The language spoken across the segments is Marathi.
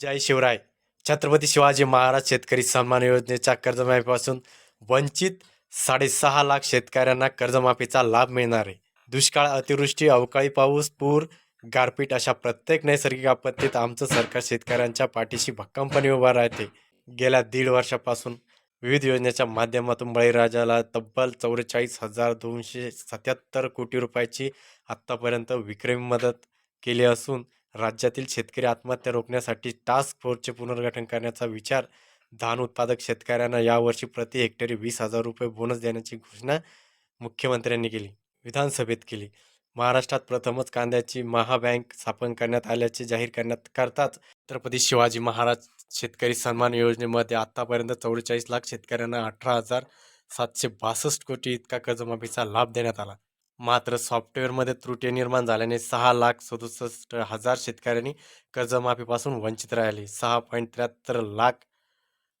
जय शिवराय. छत्रपती शिवाजी महाराज शेतकरी सन्मान योजनेच्या कर्जमाफीपासून वंचित साडेसहा लाख शेतकऱ्यांना कर्जमाफीचा लाभ मिळणार आहे. दुष्काळ अतिवृष्टी अवकाळी पाऊस पूर गारपीट अशा प्रत्येक नैसर्गिक आपत्तीत आमचं सरकार शेतकऱ्यांच्या पाठीशी भक्कमपणे उभा राहते. गेल्या दीड वर्षापासून विविध योजनेच्या माध्यमातून बळीराजाला तब्बल चौवेचाळीस हजार दोनशे सत्याहत्तर कोटी रुपयाची आत्तापर्यंत विक्रमी मदत केली असून राज्यातील शेतकरी आत्महत्या रोखण्यासाठी टास्क फोर्सचे पुनर्गठन करण्याचा विचार. धान उत्पादक शेतकऱ्यांना यावर्षी प्रति हेक्टरी वीस हजार रुपये बोनस देण्याची घोषणा मुख्यमंत्र्यांनी केली विधानसभेत केली. महाराष्ट्रात प्रथमच कांद्याची महाबँक स्थापन करण्यात आल्याचे जाहीर करण्यात करताच छत्रपती शिवाजी महाराज शेतकरी सन्मान योजनेमध्ये आतापर्यंत चौवेचाळीस लाख शेतकऱ्यांना अठरा हजार सातशे बासष्ट कोटी इतका कर्जमाफीचा लाभ देण्यात आला. मात्र सॉफ्टवेअरमध्ये त्रुटी निर्माण झाल्याने सहा लाख सदुसष्ट हजार शेतकऱ्यांनी कर्जमाफीपासून वंचित राहिले. सहा पॉईंट त्र्याहत्तर लाख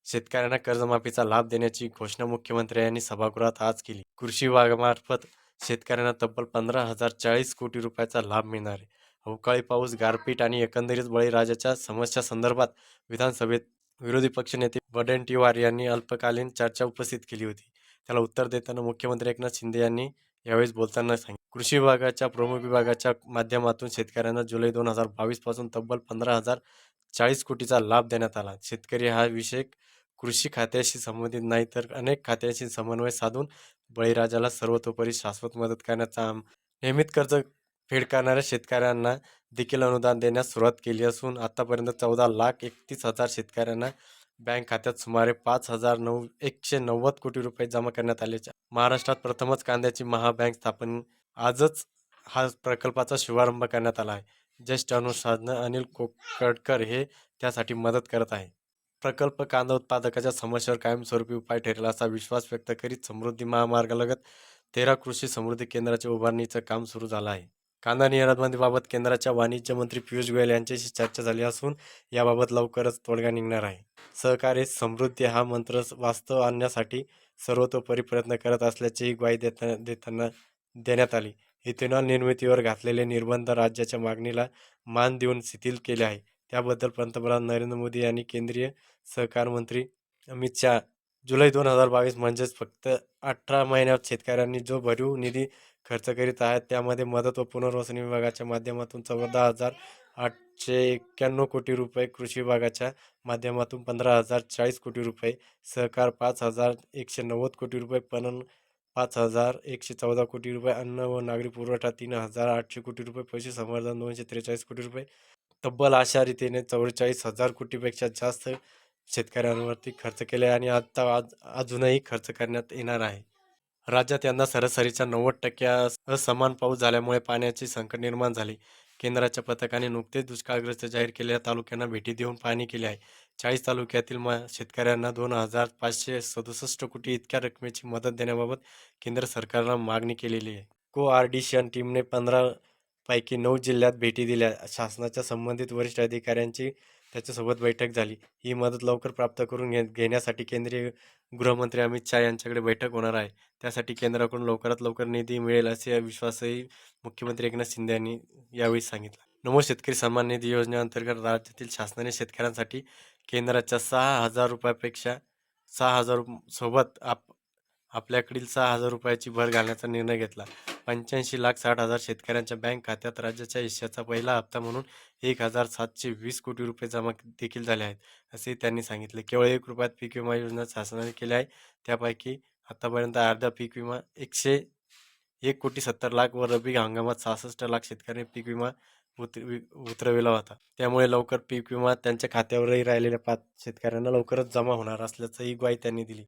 शेतकऱ्यांना कर्जमाफीचा लाभ देण्याची घोषणा मुख्यमंत्री यांनी सभागृहात आज केली. कृषी विभागामार्फत शेतकऱ्यांना तब्बल पंधरा हजार चाळीस कोटी रुपयाचा लाभ मिळणार आहे. अवकाळी पाऊस गारपीट आणि एकंदरीत बळीराजाच्या समस्या संदर्भात विधानसभेत विरोधी पक्षनेते वडेट्टीवार यांनी अल्पकालीन चर्चा उपस्थित केली होती. त्याला उत्तर देताना मुख्यमंत्री एकनाथ शिंदे यांनी यावेळी बोलताना सांगितले. कृषी विभागाच्या प्रमुख विभागाच्या माध्यमातून शेतकऱ्यांना जुलै दोन हजार बावीसपासून तब्बल पंधरा हजार चाळीस कोटीचा लाभ देण्यात आला. शेतकरी हा विषय कृषी खात्याशी संबंधित नाही तर अनेक खात्यांशी समन्वय साधून बळीराजाला सर्वतोपरी शाश्वत मदत करण्याचा नियमित कर्ज फेड करणाऱ्या शेतकऱ्यांना देखील अनुदान देण्यास सुरुवात केली असून आतापर्यंत चौदा लाख एकतीस हजार शेतकऱ्यांना बँक खात्यात सुमारे पाच हजार नऊ एकशे नव्वद कोटी रुपये जमा करण्यात आल्याच्या महाराष्ट्रात प्रथमच कांद्याची महाबँक स्थापन आजच हा प्रकल्पाचा शुभारंभ करण्यात आला आहे. ज्येष्ठ अनुसाधन अनिल कोकडकर हे त्यासाठी मदत करत आहे. प्रकल्प कांदा उत्पादकाच्या समस्येवर कायमस्वरूपी उपाय ठरेल असा विश्वास व्यक्त करीत समृद्धी महामार्गालगत तेरा कृषी समृद्धी केंद्राच्या उभारणीचं काम सुरू झालं आहे. कांदा निर्यातबंदीबाबत केंद्राच्या वाणिज्य मंत्री पियुष गोयल यांच्याशी चर्चा झाली असून याबाबत लवकरच तोडगा निघणार आहे. सहकार्य समृद्धी हा मंत्र वास्तव आणण्यासाठी सर्वतोपरी प्रयत्न करत असल्याचीही ग्वाही देता देताना देण्यात आली. इथेनॉल निर्मितीवर घातलेले निर्बंध राज्याच्या मागणीला मान देऊन शिथिल केले आहे. त्याबद्दल पंतप्रधान नरेंद्र मोदी यांनी केंद्रीय सहकार मंत्री अमित शहा जुलै दोन हजार बावीस म्हणजेच फक्त अठरा महिन्यात शेतकऱ्यांनी जो भरीव निधी खर्च करीत आहेत त्यामध्ये मदत व पुनर्वसन विभागाच्या माध्यमातून चौदा हजार आठशे एक्क्याण्णव कोटी रुपये कृषी विभागाच्या माध्यमातून पंधरा हजार चाळीस कोटी रुपये सहकार पाच हजार एकशे नव्वद कोटी रुपये पणन पाच हजार एकशे चौदा कोटी रुपये अन्न व नागरी पुरवठा तीन हजार आठशे कोटी रुपये पशुसंवर्धन दोनशे त्रेचाळीस कोटी रुपये तब्बल अशा रीतीने चौवेचाळीस हजार कोटीपेक्षा जास्त शेतकऱ्यांवरती खर्च केले आणि आता आज अजूनही खर्च करण्यात येणार आहे. राज्यात यंदा सरासरीच्या नव्वद टक्के असमान पाऊस झाल्यामुळे पाण्याचे संकट निर्माण झाले. केंद्राच्या पथकाने नुकतेच दुष्काळग्रस्त जाहीर केलेल्या तालुक्यांना भेटी देऊन पाहणी केली आहे. चाळीस तालुक्यातील म शेतकऱ्यांना दोन हजार पाचशे सदुसष्ट कोटी इतक्या रकमेची मदत देण्याबाबत केंद्र सरकारला मागणी केलेली आहे. कोआर्डिशन टीमने पंधरा पैकी नऊ जिल्ह्यात भेटी दिल्या. शासनाच्या संबंधित वरिष्ठ अधिकाऱ्यांची त्याच्यासोबत बैठक झाली. ही मदत लवकर प्राप्त करून घे घेण्यासाठी केंद्रीय गृहमंत्री अमित शहा यांच्याकडे बैठक होणार आहे. त्यासाठी केंद्राकडून लवकरात लवकर निधी मिळेल असे विश्वासही मुख्यमंत्री एकनाथ शिंदे यांनी यावेळी सांगितलं. नमो शेतकरी सन्मान निधी योजनेअंतर्गत राज्यातील शासनाने शेतकऱ्यांसाठी केंद्राच्या सहा हजार रुपयापेक्षा सहा हजार सोबत आप आपल्याकडील सहा हजार रुपयाची भर घालण्याचा निर्णय घेतला. पंच्याऐंशी लाख साठ हजार शेतकऱ्यांच्या बँक खात्यात राज्याच्या हिश्श्याचा पहिला हप्ता म्हणून एक हजार सातशे वीस कोटी रुपये जमा देखील झाले आहेत असे त्यांनी सांगितले. केवळ एक रुपयात पीक विमा योजना शासनाने केली आहे. त्यापैकी आतापर्यंत अर्धा पीक विमा एकशे एक कोटी सत्तर लाख व रब्बी हंगामात सहासष्ट लाख शेतकऱ्यांनी पीक विमा उत उतरविला होता. त्यामुळे लवकर पीक विमा त्यांच्या खात्यावरही राहिलेल्या पाच शेतकऱ्यांना लवकरच जमा होणार असल्याचंही ग्वाही त्यांनी दिली.